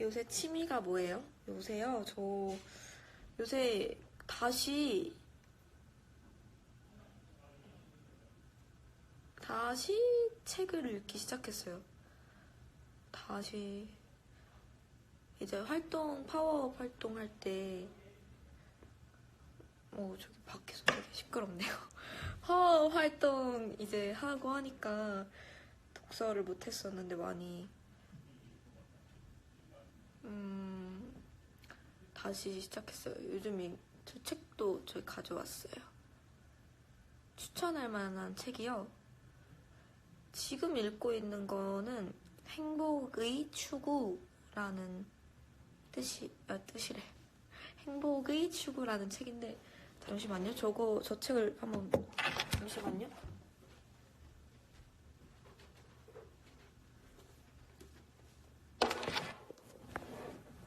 요새 취미가 뭐예요? 요새요? 저 요새 다시 다시 책을 읽기 시작했어요. 다시 이제 활동 파워업 활동할 때 어, 저기 밖에서 되게 시끄럽네요. 파워업 활동 이제 하고 하니까 독서를 못했었는데 많이 다시 시작했어요. 요즘 이, 저 책도 저희 가져왔어요. 추천할 만한 책이요. 지금 읽고 있는 거는 행복의 추구라는 뜻이, 아, 뜻이래. 행복의 추구라는 책인데, 잠시만요. 저거, 저 책을 한번, 잠시만요.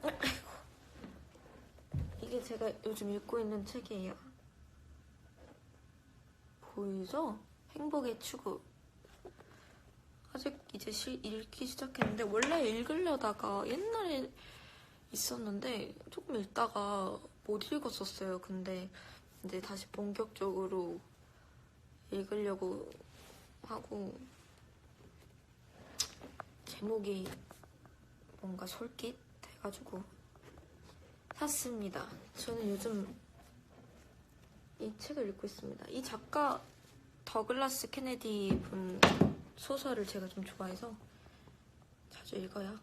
어, 아이고. 이게 제가 요즘 읽고 있는 책이에요. 보이죠? 행복의 추구. 아직 이제 시, 읽기 시작했는데 원래 읽으려다가 옛날에 있었는데 조금 읽다가 못 읽었었어요. 근데 이제 다시 본격적으로 읽으려고 하고 제목이 뭔가 솔깃 해가지고 샀습니다. 저는 요즘 이 책을 읽고 있습니다. 이 작가 더글라스 케네디 분 소설을 제가 좀 좋아해서 자주 읽어요.